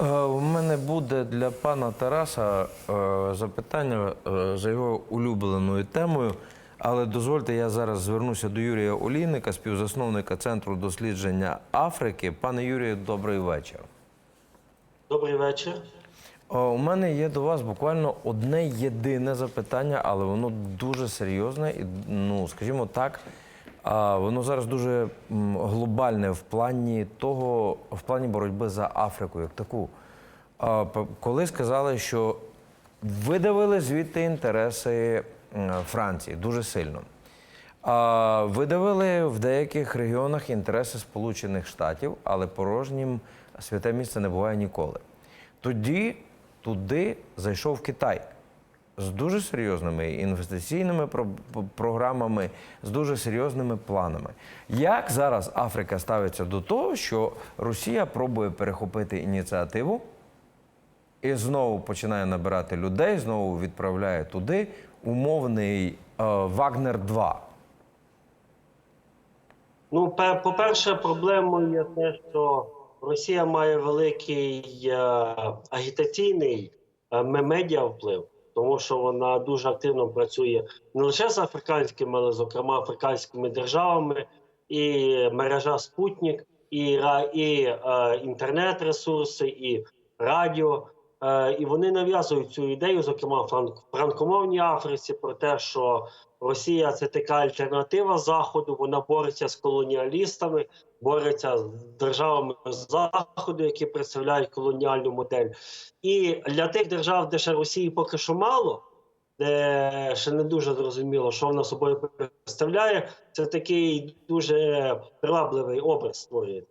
Е, У мене буде для пана Тараса е, запитання е, за його улюбленою темою. Але дозвольте, я зараз звернуся до Юрія Олійника, співзасновника Центру дослідження Африки. Пане Юрію, добрий вечір. Добрий вечір. Е, У мене є до вас буквально одне єдине запитання, але воно дуже серйозне і, ну, скажімо так, а, воно зараз дуже глобальне в плані того, в плані боротьби за Африку як таку. А, Коли сказали, що видавили звідти інтереси Франції дуже сильно. А, Видавили в деяких регіонах інтереси Сполучених Штатів, але порожнім святе місце не буває ніколи. Тоді туди зайшов Китай з дуже серйозними інвестиційними програмами, з дуже серйозними планами. Як зараз Африка ставиться до того, що Росія пробує перехопити ініціативу і знову починає набирати людей, знову відправляє туди умовний е, Вагнер 2 Ну, по-перше, проблемою є те, що Росія має великий е, агітаційний е, медіа вплив, тому що вона дуже активно працює не лише з африканськими, але зокрема африканськими державами, і мережа Спутник, і, і е, інтернет-ресурси, і радіо. Е, і вони нав'язують цю ідею, зокрема в франк- франкомовній Африці, про те, що Росія це така альтернатива Заходу. Вона бореться з колоніалістами, бореться з державами Заходу, які представляють колоніальну модель. І для тих держав, де ще Росії поки що мало, де ще не дуже зрозуміло, що вона собою представляє, це такий дуже привабливий образ створює.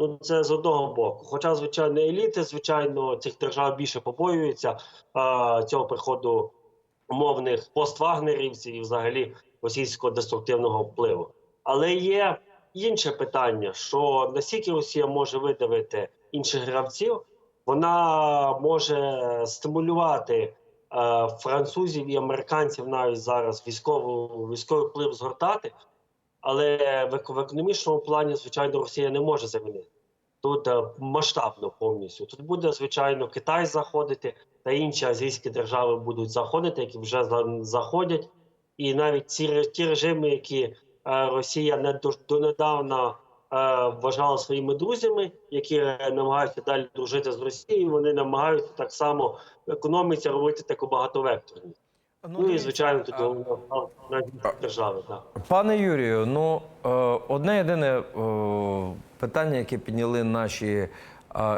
Ну, це з одного боку. Хоча, звичайно, еліти, звичайно, цих держав більше побоюються а, цього приходу умовних поствагнерівців і взагалі російського деструктивного впливу. Але є інше питання: що наскільки Росія може видавити інших гравців, вона може стимулювати е, французів і американців навіть зараз військову військовий вплив згортати. Але в економічному плані, звичайно, Росія не може замінити. Тут е, масштабно повністю. Тут буде, звичайно, Китай заходити, та інші азійські держави будуть заходити, які вже заходять. І навіть ці ті режими, які е, Росія не до, донедавна е, вважала своїми друзями, які намагаються далі дружити з Росією, вони намагаються так само економіці робити таку багатовекторність. Ну, і звичайно, тут держави. Так. Пане Юрію, ну е, одне єдине е, питання, яке підняли наші е,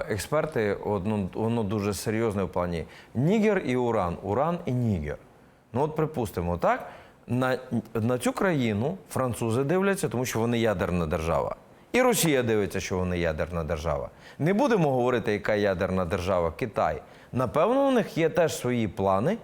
експерти, одно, воно дуже серйозне в плані Нігер і Уран, Уран і Нігер. Ну от припустимо, так на, на цю країну французи дивляться, тому що вони ядерна держава. І Росія дивиться, що вони ядерна держава. Не будемо говорити, яка ядерна держава Китай. Напевно, у них є теж свої плани,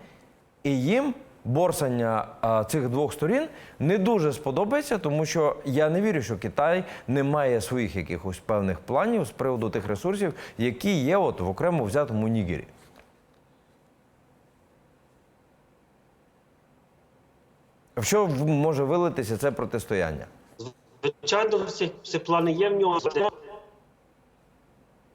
і їм борсання а, цих двох сторін не дуже сподобається, тому що я не вірю, що Китай не має своїх якихось певних планів з приводу тих ресурсів, які є от в окремо взятому Нігері. Що може вилитися це протистояння? Звичайно, всі, всі плани є в нього.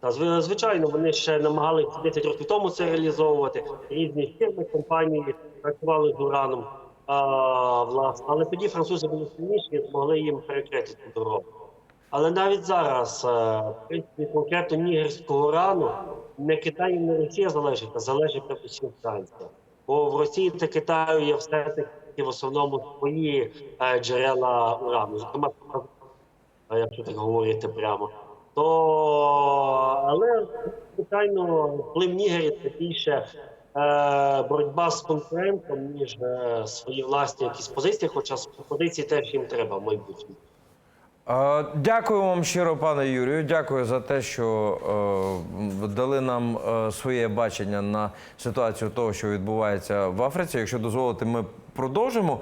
Та, звичайно, вони ще намагалися 10 років тому це реалізовувати. Різні фірми, компанії працювали з ураном. А, власне. Але тоді французи були сильніші і змогли їм перекрити цю дорогу. Але навіть зараз, е, в принципі, конкретно нігерського урану не Китай не Росія залежить, а залежить передусім Франція. Бо в Росії та Китаю є все-таки в основному свої е, джерела урану. Зокрема, якщо так говорити прямо. То але звичайно вплив Нігері це більше е, боротьба з конкурентом, ніж е, свої власні якісь позиції, хоча з позиції теж їм треба в майбутньому. Дякую вам щиро, пане Юрію. Дякую за те, що е, дали нам е, своє бачення на ситуацію того, що відбувається в Африці. Якщо дозволите, ми продовжимо.